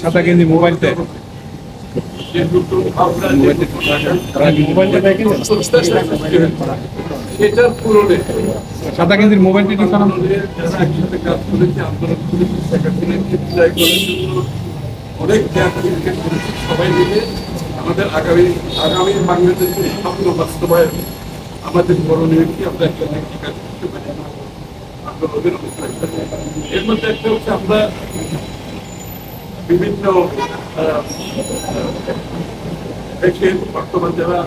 সাদা গেঞ্জি পূরণে সাদা গেঞ্জির মোবাইলটা একটু সরান। একসাথে কাজ করেছে আন্দোলন করেছে অনেক সবাই মিলে আমাদের আগামী আগামী বাংলাদেশের স্বপ্ন বাস্তবায়ন আমাদের করণীয় কি আমরা কি কাজ করতে পারি আন্দোলনের অবস্থা এর মধ্যে একটা হচ্ছে আমরা বিভিন্ন দেশের বর্তমান যারা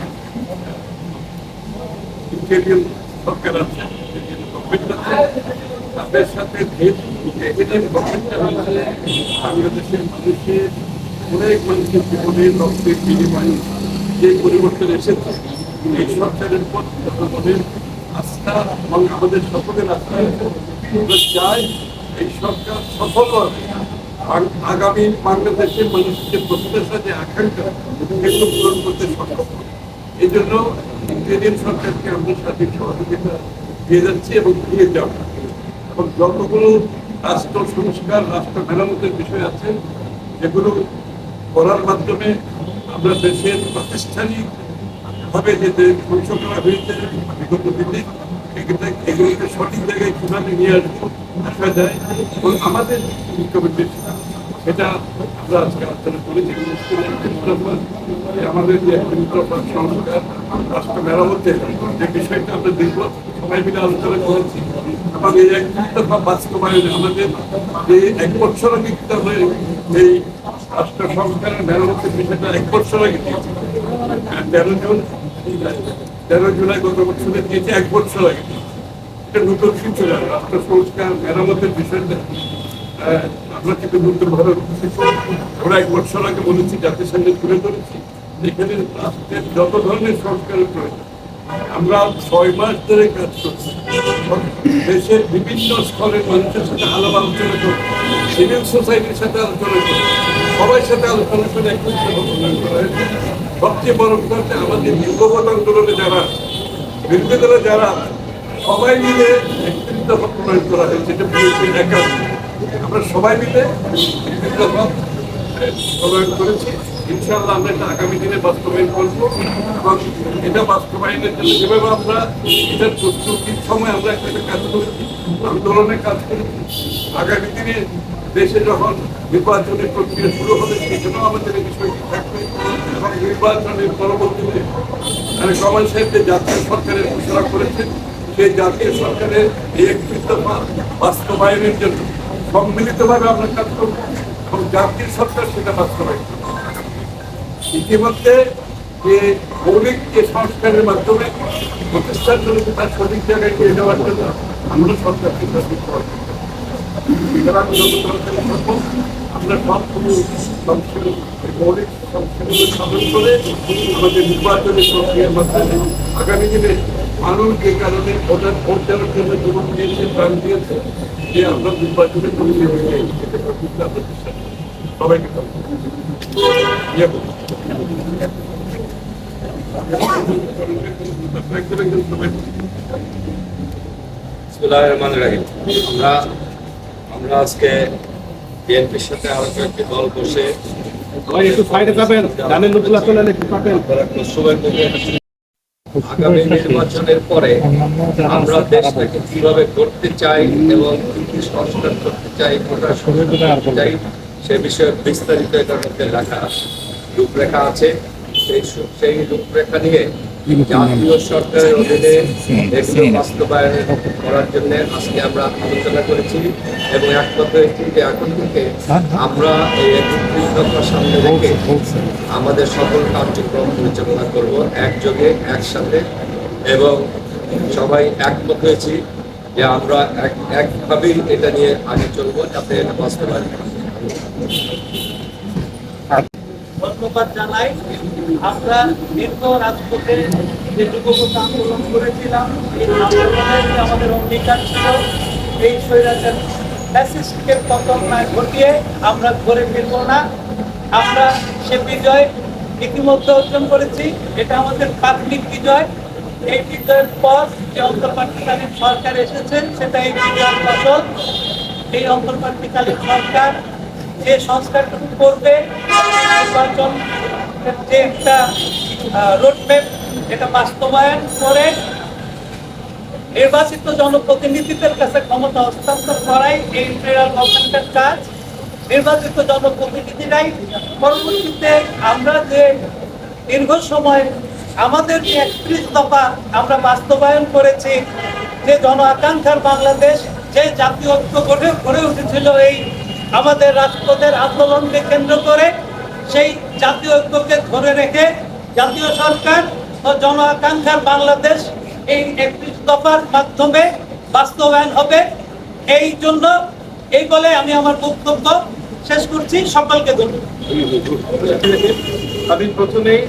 সরকার আছে তাদের সাথে বাংলাদেশের মানুষের অনেক মানুষের রক্তের বিনিময়ে যে পরিবর্তন এসেছে, এই সরকারের উপর জনগণের আস্থা এবং আমাদের সকলের আস্থা চাই এই সরকার সফল হবে আগামী বাংলাদেশের মানুষের প্রত্যাশা যে আকাঙ্ক্ষা পূরণ করতে সক্ষম। এই জন্য ইন্ডিয়ান সরকারকে আমরা সার্বিক সহযোগিতা দিয়ে যাচ্ছি এবং দিয়ে এবং যতগুলো রাষ্ট্র সংস্কার, রাষ্ট্র মেরামতের বিষয় আছে, যেগুলো করার মাধ্যমে আমরা দেশের প্রাতিষ্ঠানিক ভাবে যে ধ্বংস করা হয়েছে, বিগত দিনে, এগুলো এগুলোকে সঠিক জায়গায় কীভাবে নিয়ে আসব, আসা যায়, এবং আমাদের কমিটির সেটা আমরা আমাদের যে রাষ্ট্র মেরামতের যে বিষয়টা আমরা দীর্ঘ সবাই মিলে আলোচনা করেছি। একত্রপাত বাস্তবায়নে আমাদের যে এক বছর আগে আমরা এই রাষ্ট্র সংস্কারের মেরামতের বিষয়টা এক বছর আগে তেরো জুন তেরো জুলাই গত বছরে দিয়েছে এক বছর আগে এটা নতুন কিছু রাষ্ট্র সংস্কার মেরামতের বিষয়টা আহ, আমরা নতুন ভাবে আমরা এক বছর আগে বলেছি জাতির সঙ্গে তুলে ধরেছি এখানে রাষ্ট্রের যত ধরনের সংস্কারের প্রয়োজন, আমরা ছয় মাস ধরে কাজ করছি। দেশের বিভিন্ন স্তরের মানুষের সাথে আলাপ আলোচনা করছি সিভিল সোসাইটির সাথে আলোচনা করছি, সবার সাথে আলোচনা করে উন্নয়ন করা হয়েছে। সবচেয়ে বড় কথা হচ্ছে, আমাদের যুগপথ আন্দোলনে যারা বিরোধী দলে যারা সবাই মিলে একত্রিত প্রণয়ন করা হয়েছে, এটা বিএনপির একা আমরা সবাই মিলে করেছি। ইনশাআল্লাহ আমরা এটা আগামী দিনে বাস্তবায়ন করব এবং এটা বাস্তবায়নের জন্য যেভাবে আমরা এটার প্রস্তুতির সময় আমরা একটা কাজ করেছি কাজ করেছি, আগামী দিনে দেশে যখন নির্বাচনের প্রক্রিয়া শুরু হবে সেখানেও আমাদের বিষয়টি থাকবে নির্বাচনের পরবর্তীতে মানে কমাল সাহেব জাতীয় সরকারের ঘোষণা করেছেন, সেই জাতীয় সরকারের এই একত্রিত বাস্তবায়নের জন্য সম্মিলিতভাবে আমরা কাজ করব এবং জাতীয় সরকার সেটা বাস্তবায়ন করবে। ইতিমধ্যে যে মৌলিক যে সংস্কারের মাধ্যমে প্রতিষ্ঠানগুলোকে তার সঠিক জায়গায় নিয়ে যাওয়ার জন্য আমরা সরকারকে সঠিক করার সুতরাং যত তাড়াতাড়ি সম্ভব আমরা সবগুলো সংস্কার, মৌলিক সংস্কারগুলো সাধন করে আমাদের নির্বাচনের প্রক্রিয়ার মাধ্যমে আগামী দিনে মানুষ যে কারণে ভোটার, ভোট দেওয়ার জন্য জীবন দিয়েছে প্রাণ দিয়েছে যে আমরা আমরা সবাইকে সবাই আজকে বিএনপির সাথে আরও কয়েকটি দল বসে একটু সাইডে যাবেন লোকগুলো চলে একটু একটু সময় করে আগামী নির্বাচনের পরে আমরা দেশটাকে কীভাবে করতে চাই এবং কি কি সংস্কার করতে চাই চাই, সে বিষয়ে বিস্তারিত এটার মধ্যে লেখা রূপরেখা আছে। সেই সেই রূপরেখা নিয়ে জাতীয় সরকারের অধীনে এগুলো বাস্তবায়ন করার জন্য আজকে আমরা আলোচনা করেছি এবং একমত হয়েছি যে এখন থেকে আমরা এই একত্রিশ দফা সামনে রেখে আমাদের সকল কার্যক্রম পরিচালনা করব একযোগে একসাথে এবং সবাই একমত হয়েছি যে আমরা এক একভাবেই এটা নিয়ে আগে চলবো যাতে এটা বাস্তবায়ন। ধন্যবাদ জানাই। আমরা দীর্ঘ রাজপথে যে যুগপথ আন্দোলন করেছিলাম, এই আন্দোলনের আমাদের অঙ্গীকার ছিল, এই স্বৈরাচার ফ্যাসিস্টকে পতন না ঘটিয়ে আমরা ঘরে ফিরব না। আমরা সে বিজয় ইতিমধ্যে অর্জন করেছি, এটা আমাদের প্রাথমিক বিজয়। এই বিজয়ের পর যে অন্তর্বর্তীকালীন সরকার এসেছে, সেটা এই বিজয়ের ফসল এই অন্তর্বর্তীকালীন সরকার যে সংস্কারটুকু করবে নির্বাচন একটা রোডম্যাপ এটা বাস্তবায়ন করে নির্বাচিত জনপ্রতিনিধিদের কাছে ক্ষমতা হস্তান্তর করাই এই গভর্নমেন্টের কাজ। নির্বাচিত জনপ্রতিনিধিরাই পরবর্তীতে আমরা যে দীর্ঘ সময় আমাদের যে একত্রিশ দফা আমরা বাস্তবায়ন করেছি, যে জন আকাঙ্ক্ষার বাংলাদেশ, যে জাতীয় ঐক্য গড়ে গড়ে উঠেছিল এই আমাদের রাষ্ট্রদের আন্দোলনকে কেন্দ্র করে সেই জাতীয় ঐক্যকে ধরে রেখে জাতীয় সরকার ও জন আকাঙ্ক্ষার বাংলাদেশ এই একত্রিশ দফার মাধ্যমে বাস্তবায়ন হবে। এই জন্য এই বলে আমি আমার বক্তব্য শেষ করছি। সকলকে ধন্যবাদ। আমি প্রথমেই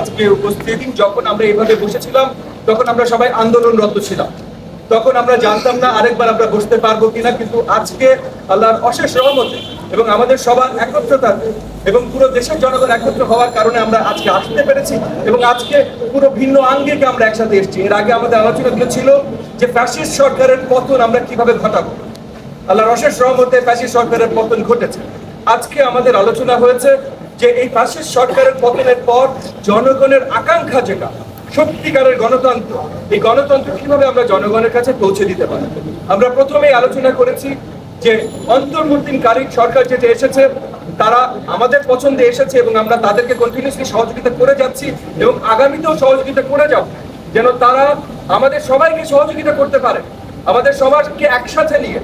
আজকে উপস্থিত, যখন আমরা এইভাবে বসেছিলাম, তখন আমরা সবাই আন্দোলনরত ছিলাম। তখন আমরা জানতাম না আরেকবার আমরা বসতে পারব কিনা, কিন্তু আজকে আল্লাহর অশেষ রহমতে এবং আমাদের সবার একত্রতা এবং পুরো দেশের জনগণ একত্র হওয়ার কারণে আমরা আজকে আসতে পেরেছি এবং আজকে পুরো ভিন্ন আঙ্গিকে আমরা একসাথে এসেছি। এর আগে আমাদের আলোচনা আলোচনাগুলো ছিল যে ফ্যাসিস্ট সরকারের পতন আমরা কীভাবে ঘটাবো। আল্লাহর অশেষ রহমতে ফ্যাসিস্ট সরকারের পতন ঘটেছে। আজকে আমাদের আলোচনা হয়েছে যে এই ফ্যাসিস্ট সরকারের পতনের পর জনগণের আকাঙ্ক্ষা যেটা সত্যিকারের গণতন্ত্র। এই গণতন্ত্র কীভাবে আমরা জনগণের কাছে পৌঁছে দিতে পারি? আমরা প্রথমেই আলোচনা করেছি যে অন্তর্বর্তীকালীন সরকার যেটা এসেছে, তারা আমাদের পছন্দে এসেছে এবং আমরা তাদেরকে কন্টিনিউসলি সহযোগিতা করে যাচ্ছি এবং আগামীতেও সহযোগিতা করে যাব। যেন তারা আমাদের সবাইকে সহযোগিতা করতে পারে। আমাদের সবাইকে একসাথে নিয়ে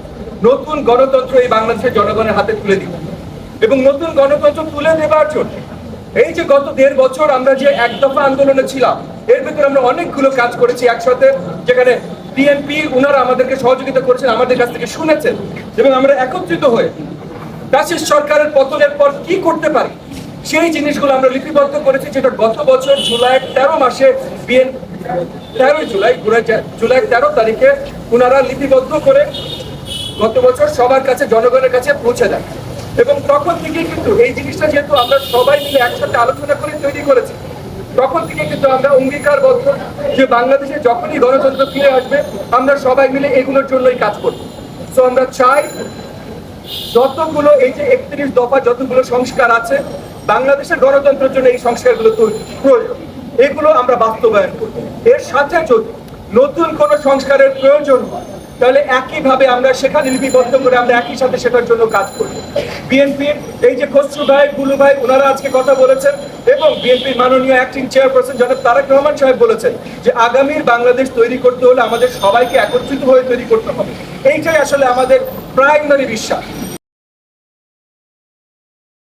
নতুন গণতন্ত্র এই বাংলাদেশের জনগণের হাতে তুলে দিব এবং নতুন গণতন্ত্র তুলে দেবার জন্য এই যে গত দেড় বছর আমরা যে এক দফা আন্দোলনে ছিলাম, এর ভিতরে আমরা অনেকগুলো কাজ করেছি একসাথে, যেখানে বিএনপি উনারা আমাদেরকে সহযোগিতা করেছেন, আমাদের কাছ থেকে শুনেছেন এবং আমরা একত্রিত হয়ে ফ্যাসিস্ট সরকারের পতনের পর কি করতে পারি, সেই জিনিসগুলো আমরা লিপিবদ্ধ করেছি, যেটা গত বছর জুলাই তেরো মাসে বিএন তেরোই জুলাই জুলাই- তেরো তারিখে ওনারা লিপিবদ্ধ করে গত বছর সবার কাছে, জনগণের কাছে পৌঁছে দেয়। এবং তখন থেকে কিন্তু এই জিনিসটা যেহেতু আমরা সবাই মিলে একসাথে আলোচনা করে তৈরি করেছি, তখন থেকে কিন্তু আমরা অঙ্গীকারবদ্ধ যে বাংলাদেশে যখনই গণতন্ত্র ফিরে আসবে, আমরা সবাই মিলে এগুলোর জন্যই কাজ করব। তো আমরা চাই যতগুলো এই যে একত্রিশ দফা যতগুলো সংস্কার আছে, বাংলাদেশের গণতন্ত্রের জন্য এই সংস্কারগুলো প্রয়োজন। এগুলো আমরা বাস্তবায়ন করব। এর সাথে যদি নতুন কোন সংস্কারের প্রয়োজন হয়, তাহলে একইভাবে আমরা সেখানে লিপিবদ্ধ করে আমরা একই সাথে সেটার জন্য কাজ করব। বিএনপির এই যে খসরু ভাই, গুলু ভাই, ওনারা আজকে কথা বলেছেন এবং বিএনপির মাননীয় অ্যাক্টিং চেয়ারপারসন জনাব তারেক রহমান সাহেব বলেছেন যে আগামীর বাংলাদেশ তৈরি করতে হলে আমাদের সবাইকে একত্রিত হয়ে তৈরি করতে হবে। এইটাই আসলে আমাদের প্রাইমারি বিশ্বাস।